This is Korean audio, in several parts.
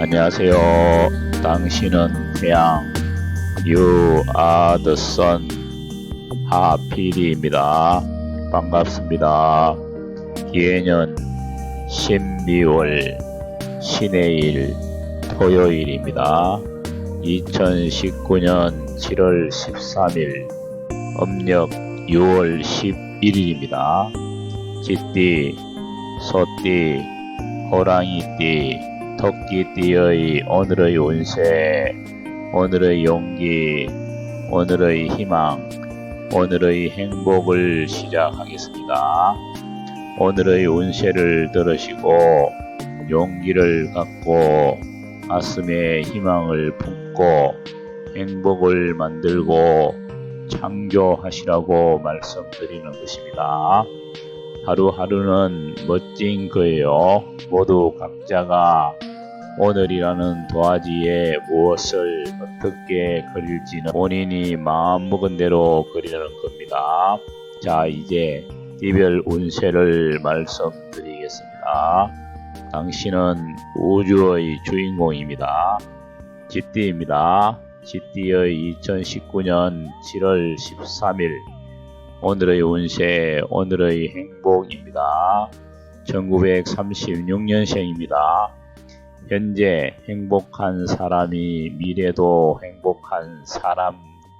안녕하세요. 당신은 태양 You are the sun 하PD입니다. 반갑습니다. 기해년 신비월 신의 일 토요일입니다. 2019년 7월 13일 음력 6월 11일입니다. 쥐띠, 소띠, 호랑이띠, 토끼띠의 오늘의 운세, 오늘의 용기, 오늘의 희망, 오늘의 행복을 시작하겠습니다. 오늘의 운세를 들으시고 용기를 갖고 가슴에 희망을 품고 행복을 만들고 창조하시라고 말씀드리는 것입니다. 하루하루는 멋진 거예요. 모두 각자가 오늘이라는 도화지에 무엇을 어떻게 그릴지는 본인이 마음먹은 대로 그리는 겁니다. 자, 이제 이별 운세를 말씀드리겠습니다. 당신은 우주의 주인공입니다. 쥐띠입니다. 쥐띠의 2019년 7월 13일 오늘의 운세, 오늘의 행복입니다. 1936년생입니다. 현재 행복한 사람이 미래도 행복한 사람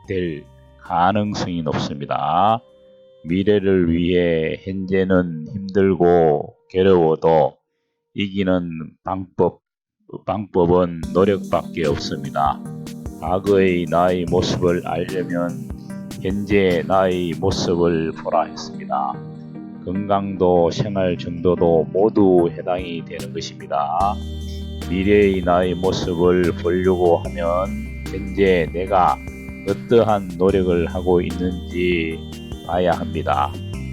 될 가능성이 높습니다. 미래를 위해 현재는 힘들고 괴로워도 이기는 방법, 방법은 노력밖에 없습니다. 과거의 나의 모습을 알려면 현재 나의 모습을 보라 했습니다. 건강도 생활 정도도 모두 해당이 되는 것입니다. 미래의 나의 모습을 보려고 하면 현재 내가 어떠한 노력을 하고 있는지 봐야 합니다.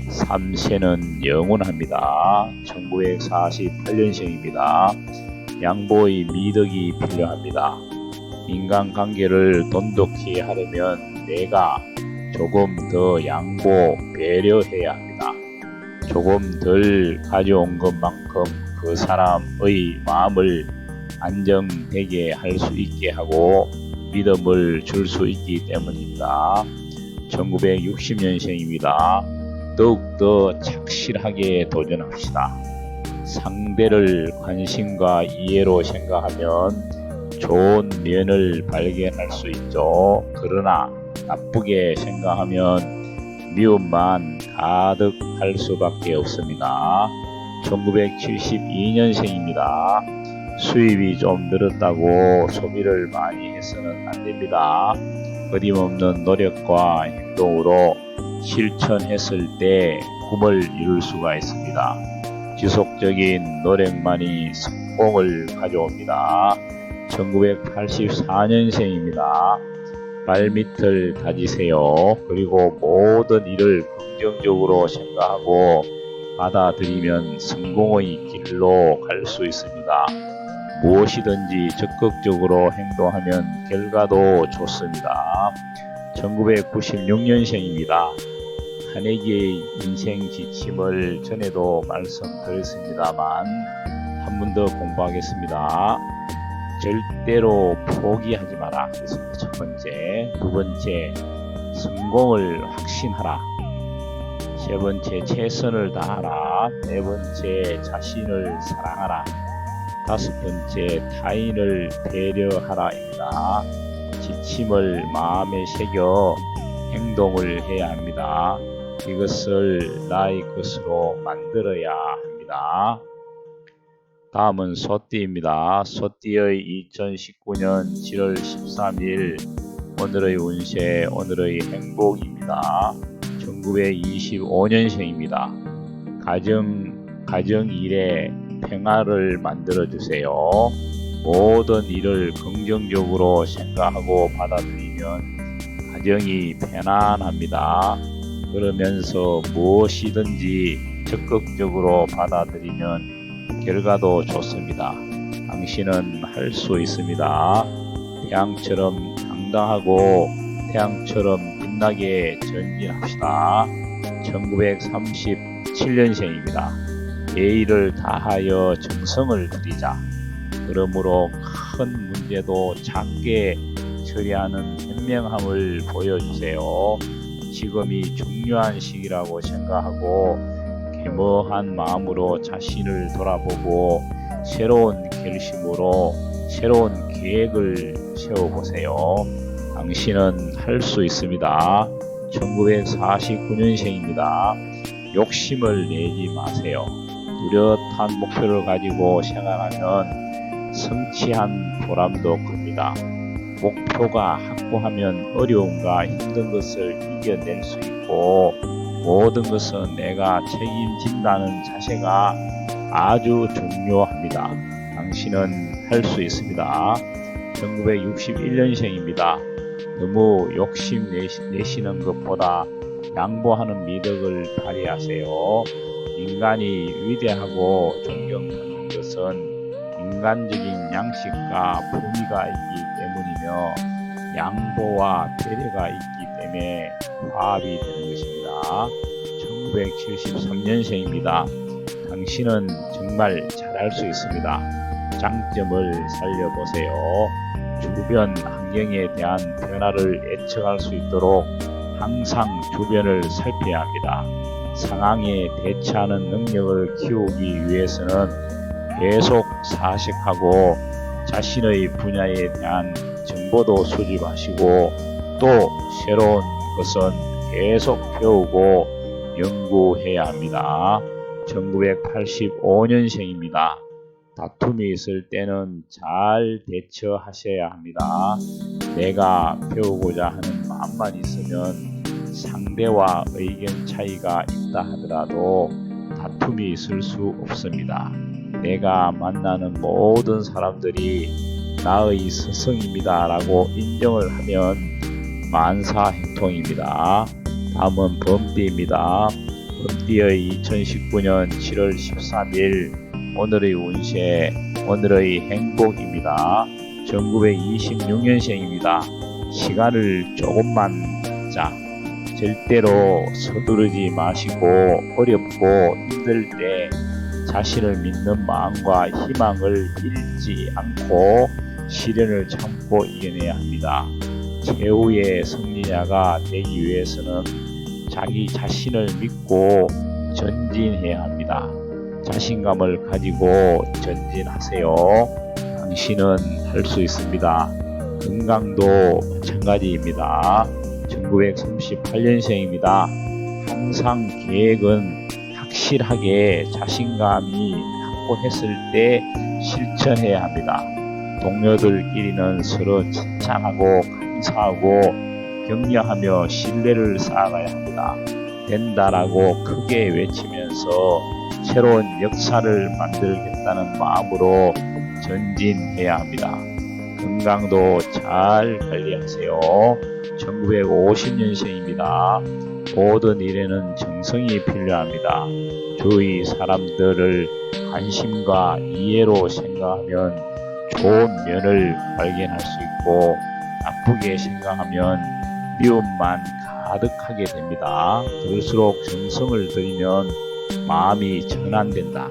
3세는 영원합니다. 1948년생입니다. 양보의 미덕이 필요합니다. 인간관계를 돈독히 하려면 내가 조금 더 양보, 배려해야 합니다. 조금 덜 가져온 것만큼 그 사람의 마음을 안정되게 할 수 있게 하고 믿음을 줄 수 있기 때문입니다. 1960년생입니다. 더욱더 착실하게 도전합시다. 상대를 관심과 이해로 생각하면 좋은 면을 발견할 수 있죠. 그러나 나쁘게 생각하면 미움만 가득할 수밖에 없습니다. 1972년생입니다. 수입이 좀 늘었다고 소비를 많이 해서는 안 됩니다. 끊임없는 노력과 행동으로 실천했을 때 꿈을 이룰 수가 있습니다. 지속적인 노력만이 성공을 가져옵니다. 1984년생입니다. 발밑을 다지세요. 그리고 모든 일을 긍정적으로 생각하고 받아들이면 성공의 길로 갈 수 있습니다. 무엇이든지 적극적으로 행동하면 결과도 좋습니다. 1996년생입니다. 한해기의 인생 지침을 전에도 말씀드렸습니다만 한 번 더 공부하겠습니다. 절대로 포기하지 마라. 첫 번째, 두 번째, 성공을 확신하라. 세 번째, 최선을 다하라. 네 번째, 자신을 사랑하라. 다섯 번째, 타인을 배려하라입니다. 지침을 마음에 새겨 행동을 해야 합니다. 이것을 나의 것으로 만들어야 합니다. 다음은 소띠입니다. 소띠의 2019년 7월 13일 오늘의 운세, 오늘의 행복입니다. 1925년생입니다. 가정, 가정 일에 평화를 만들어 주세요. 모든 일을 긍정적으로 생각하고 받아들이면 가정이 편안합니다. 그러면서 무엇이든지 적극적으로 받아들이면 결과도 좋습니다. 당신은 할 수 있습니다. 태양처럼 당당하고 태양처럼 빛나게 전진합시다. 1937년생입니다. 예의를 다하여 정성을 들이자. 그러므로 큰 문제도 작게 처리하는 현명함을 보여주세요. 지금이 중요한 시기라고 생각하고 겸허한 마음으로 자신을 돌아보고 새로운 결심으로 새로운 계획을 세워보세요. 당신은 할 수 있습니다. 1949년생입니다. 욕심을 내지 마세요. 뚜렷한 목표를 가지고 생각하면 성취한 보람도 큽니다. 목표가 확고하면 어려움과 힘든 것을 이겨낼 수 있고 모든 것은 내가 책임진다는 자세가 아주 중요합니다. 당신은 할 수 있습니다. 1961년생입니다. 너무 욕심 내시, 내시는 것보다 양보하는 미덕을 발휘하세요. 인간이 위대하고 존경하는 것은 인간적인 양식과 품위가 있기 때문이며 양보와 배려가 있기 때문에 화합이 되는 것입니다. 1973년생입니다. 당신은 정말 잘할 수 있습니다. 장점을 살려보세요. 주변 환경에 대한 변화를 예측할 수 있도록 항상 주변을 살펴야 합니다. 상황에 대처하는 능력을 키우기 위해서는 계속 사색하고 자신의 분야에 대한 정보도 수집하시고 또 새로운 것은 계속 배우고 연구해야 합니다. 1985년생입니다. 다툼이 있을 때는 잘 대처하셔야 합니다. 내가 배우고자 하는 마음만 있으면 상대와 의견 차이가 있다 하더라도 다툼이 있을 수 없습니다. 내가 만나는 모든 사람들이 나의 스승입니다. 라고 인정을 하면 만사 행통입니다. 다음은 범띠입니다. 범띠의 2019년 7월 13일 오늘의 운세, 오늘의 행복입니다. 1926년생입니다. 시간을 조금만 자. 절대로 서두르지 마시고 어렵고 힘들 때 자신을 믿는 마음과 희망을 잃지 않고 시련을 참고 이겨내야 합니다. 최후의 승리자가 되기 위해서는 자기 자신을 믿고 전진해야 합니다. 자신감을 가지고 전진하세요. 당신은 할 수 있습니다. 건강도 마찬가지입니다. 1938년생입니다. 항상 계획은 확실하게 자신감이 확고했을 때 실천해야 합니다. 동료들끼리는 서로 칭찬하고 감사하고 격려하며 신뢰를 쌓아가야 합니다. 된다라고 크게 외치면서 새로운 역사를 만들겠다는 마음으로 전진해야 합니다. 건강도 잘 관리하세요. 1950년생입니다. 모든 일에는 정성이 필요합니다. 주위 사람들을 관심과 이해로 생각하면 좋은 면을 발견할 수 있고 나쁘게 생각하면 미움만 가득하게 됩니다. 그럴수록 정성을 들이면 마음이 전환된다.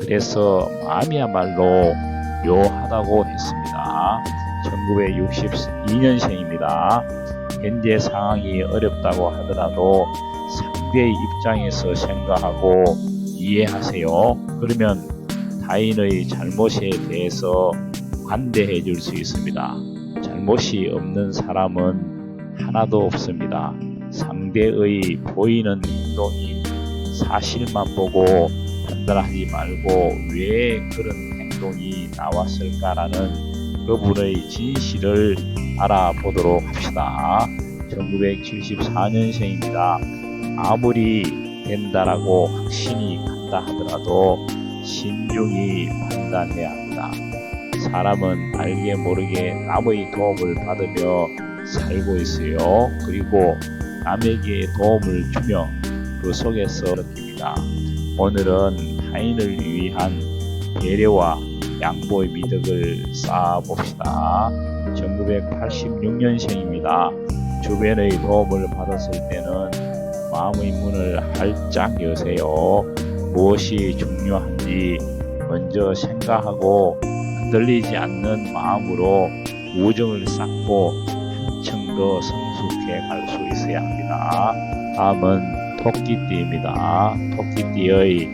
그래서 마음이야말로 묘하다고 했습니다. 1962년생입니다. 현재 상황이 어렵다고 하더라도 상대의 입장에서 생각하고 이해하세요. 그러면 타인의 잘못에 대해서 관대해 줄 수 있습니다. 잘못이 없는 사람은 하나도 없습니다. 상대의 보이는 행동이 사실만 보고 판단하지 말고 왜 그런 행동이 나왔을까라는 그분의 진실을 알아보도록 합시다. 1974년생입니다. 아무리 된다라고 확신이 간다 하더라도 신중히 판단해야 합니다. 사람은 알게 모르게 남의 도움을 받으며 살고 있어요. 그리고 남에게 도움을 주며 그 속에서 느낍니다. 오늘은 타인을 위한 배려와 양보의 미덕을 쌓아봅시다. 1986년생입니다. 주변의 도움을 받았을 때는 마음의 문을 활짝 여세요. 무엇이 중요한지 먼저 생각하고 흔들리지 않는 마음으로 우정을 쌓고 한층 더 성숙해 갈 수 있어야 합니다. 다음은 토끼띠입니다. 토끼띠의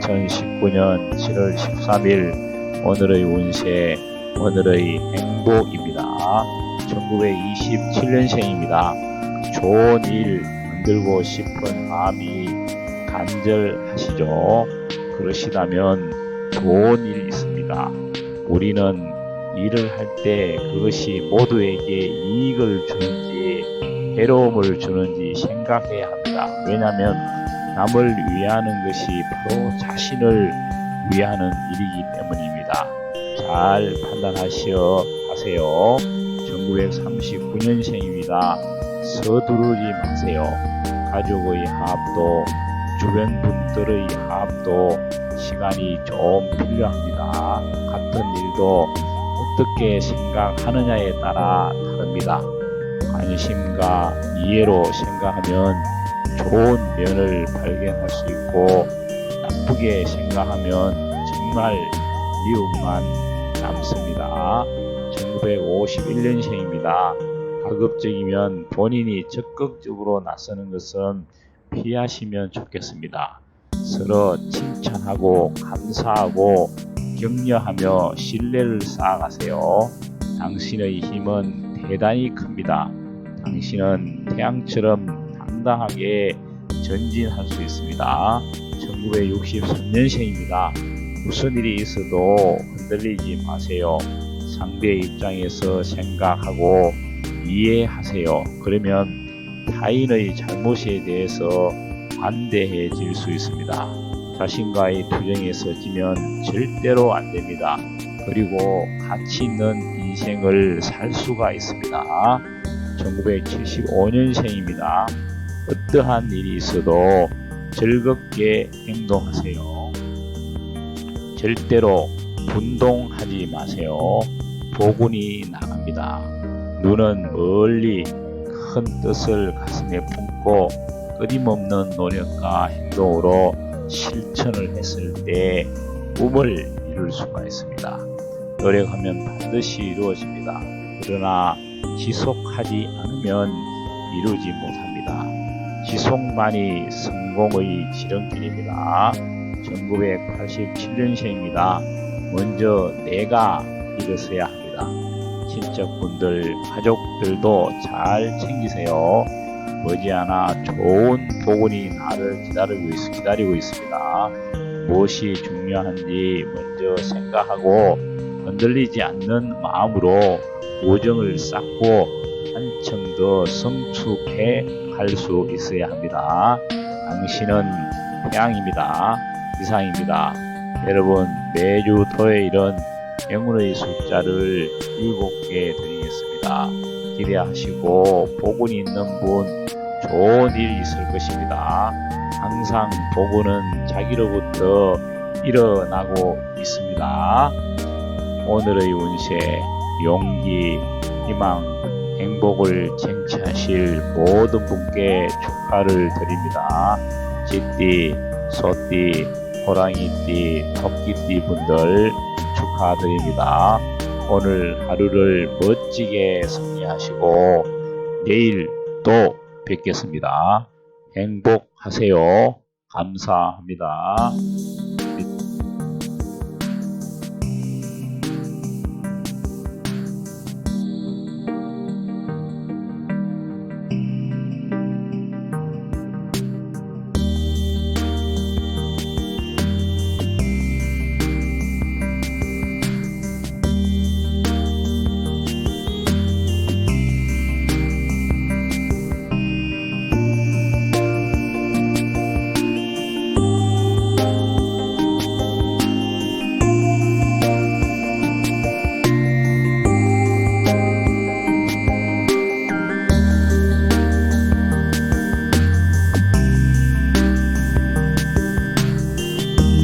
2019년 7월 13일 오늘의 운세, 오늘의 행복입니다. 1927년생입니다. 좋은 일 만들고 싶은 마음이 간절하시죠. 그러시다면 좋은 일이 있습니다. 우리는 일을 할 때 그것이 모두에게 이익을 주는지 괴로움을 주는지 생각해야 합니다. 왜냐하면 남을 위하는 것이 바로 자신을 위하는 일이기 때문입니다. 잘 판단하시어 하세요. 1939년생입니다. 서두르지 마세요. 가족의 합도 주변 분들의 합도 시간이 좀 필요합니다. 같은 일도 어떻게 생각하느냐에 따라 다릅니다. 관심과 이해로 생각하면 좋은 면을 발견할 수 있고 나쁘게 생각하면 정말 미움만 남습니다. 1951년생입니다. 가급적이면 본인이 적극적으로 나서는 것은 피하시면 좋겠습니다. 서로 칭찬하고 감사하고 격려하며 신뢰를 쌓아가세요. 당신의 힘은 대단히 큽니다. 당신은 태양처럼 당당하게 전진할 수 있습니다. 1963년생입니다. 무슨 일이 있어도 흔들리지 마세요. 상대 입장에서 생각하고 이해하세요. 그러면 타인의 잘못에 대해서 관대해질 수 있습니다. 자신과의 투쟁에서 지면 절대로 안 됩니다. 그리고 가치 있는 인생을 살 수가 있습니다. 1975년생입니다. 어떠한 일이 있어도 즐겁게 행동하세요. 절대로 분동하지 마세요. 보군이 나갑니다. 눈은 멀리 큰 뜻을 가슴에 품고 끊임없는 노력과 행동으로 실천을 했을 때 꿈을 이룰 수가 있습니다. 노력하면 반드시 이루어집니다. 그러나 지속하지 않으면 이루지 못합니다. 지속만이 성공의 지름길입니다. 1987년생입니다. 먼저 내가 일어서야 합니다. 친척분들, 가족들도 잘 챙기세요. 머지않아 좋은 복운이 나를 기다리고, 있, 기다리고 있습니다. 무엇이 중요한지 먼저 생각하고 흔들리지 않는 마음으로 우정을 쌓고 한층 더 성숙해 갈 수 있어야 합니다. 당신은 태양입니다. 이상입니다. 여러분 매주 토요일은 행운의 숫자를 7개 드리겠습니다. 기대하시고 복운이 있는 분 좋은 일이 있을 것입니다. 항상 복운은 자기로부터 일어나고 있습니다. 오늘의 운세 용기, 희망, 행복을 쟁취하실 모든 분께 축하를 드립니다. 쥐띠, 소띠, 호랑이띠, 토끼띠 분들 축하드립니다. 오늘 하루를 멋지게 승리하시고 내일 또 뵙겠습니다. 행복하세요. 감사합니다.